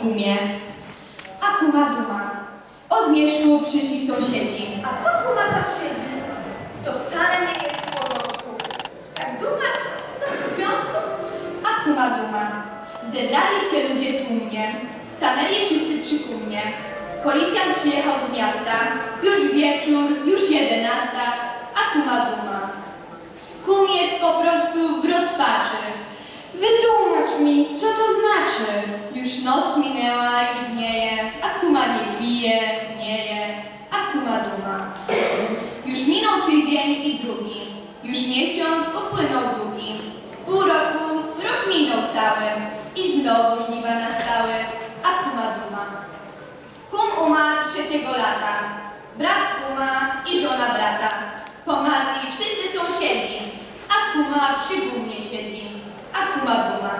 kumie. A kuma duma. O zmierzchu przyszli sąsiedzi. A co kuma tam siedzi? To wcale nie jest w porządku. Tak dumać, to w piątku. A kuma duma. Zebrali się ludzie tłumnie. Stanęli wszyscy przy kumie. Policjant przyjechał z miasta. Już wieczór, już jedenasta. A kuma duma. Kum jest po prostu w rozpaczy. Wytłumacz mi, co to znaczy? Już noc minęła, już dnieje, a kuma nie pije, nie je, a kuma duma. Już minął tydzień i drugi, już miesiąc upłynął długi. Pół roku, rok minął cały i znowu żniwa nastały, a kuma duma. Kum umarł trzeciego lata, brat kuma i żona brata. Pomarli wszyscy sąsiedzi, a kuma przy gumie siedzi, a kuma duma.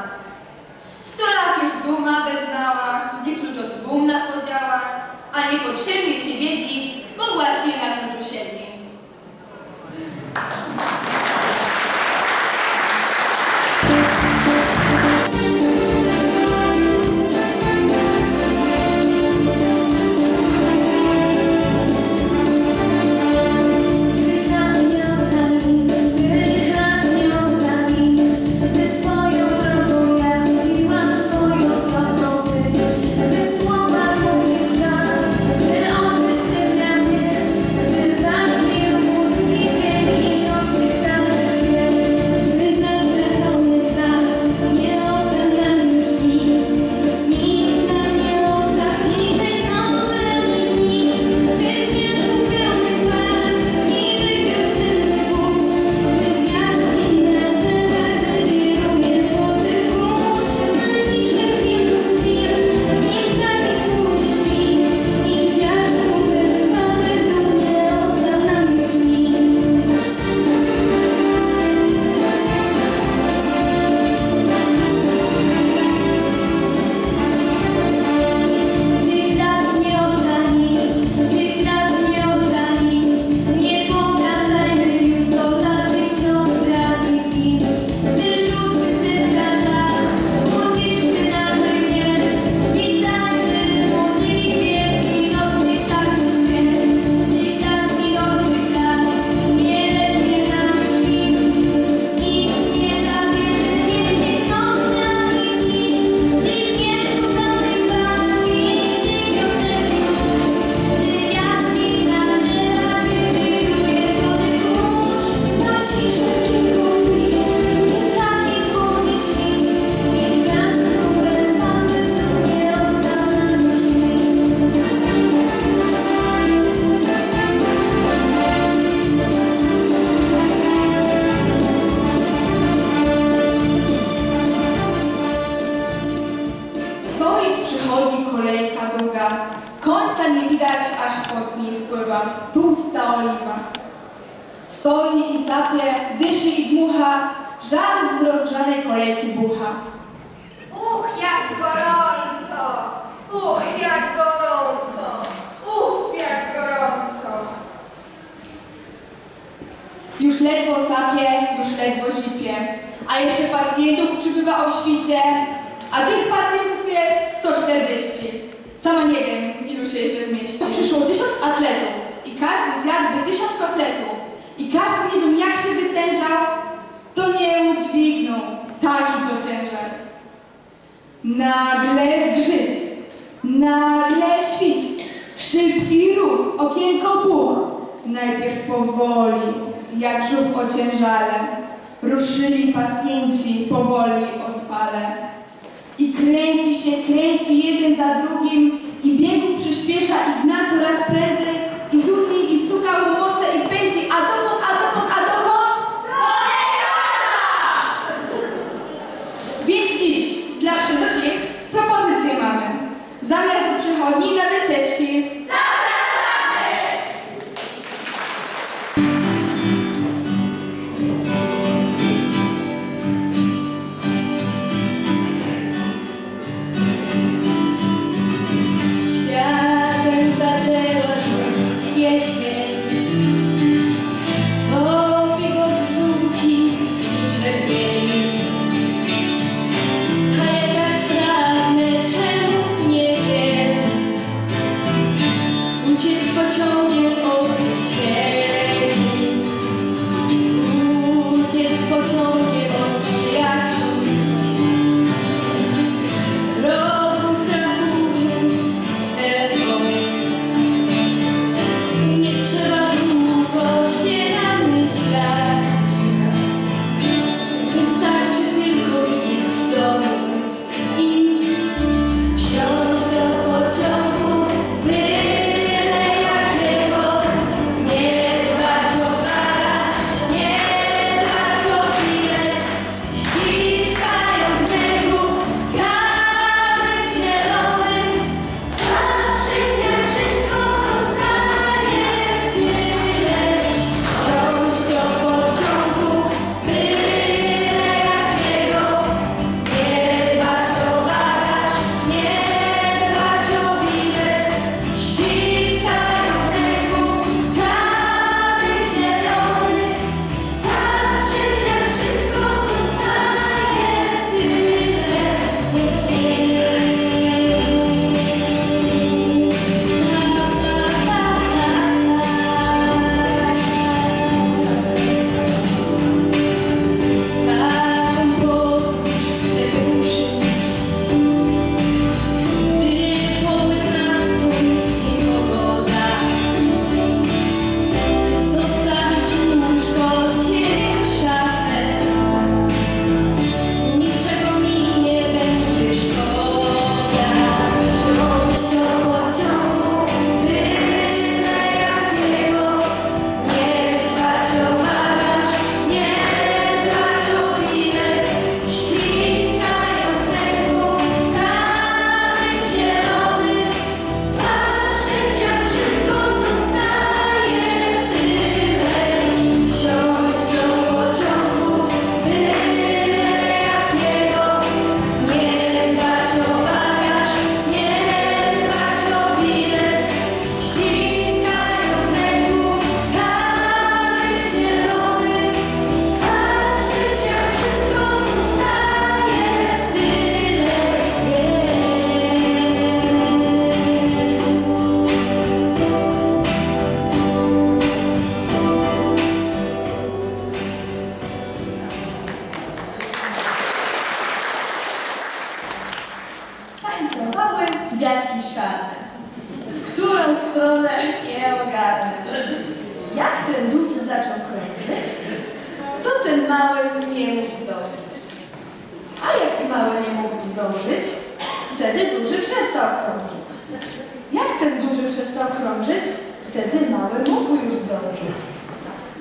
Sto lat już duma bez mała, gdzie klucz od gumna podziała, a niepotrzebnie się wiedzi, bo właśnie na kluczu siedzi. Końca nie widać, aż spod niej spływa tłusta oliwa. Stoi i sapie, dyszy i dmucha, żar z rozgrzanej kolejki bucha. Uch, jak gorąco! Uch, jak gorąco! Uch, jak gorąco! Już ledwo sapie, już ledwo zipie, a jeszcze pacjentów przybywa o świcie, a tych pacjentów jest 140. Sama nie wiem, ilu się jeszcze zmieści. Przyszło tysiąc atletów i każdy zjadłby tysiąc kotletów i każdy nie wiem jak się wytężał, to nie udźwignął taki to ciężar. Nagle zgrzyt, nagle świst, szybki ruch, okienko buch. Najpierw powoli, jak żółw ociężale, ruszyli pacjenci powoli o spale. I kręci się, kręci jeden za drugim i biegu przyspiesza i gna coraz prędzej i dudni i stuka łomoce i pędzi, a dokąd, a dokąd, a dokąd? Więc dziś dla wszystkich propozycję mamy. Zamiast do przychodni na wycieczki.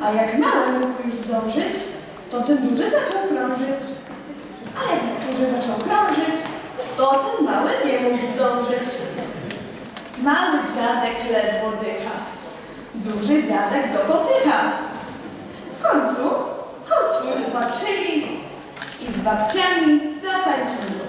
A jak mały mógł już zdążyć, to ten duży zaczął krążyć. A jak duży zaczął krążyć, to ten mały nie mógł zdążyć. Mały dziadek ledwo dycha. Duży dziadek go popycha. W końcu kot swój upatrzyli i z babciami zatańczyli.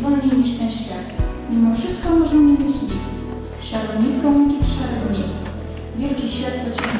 wolniej niż ten świat. Mimo wszystko może nie być nic. Szarą nitką czy szarym Wielki świat pociągnie.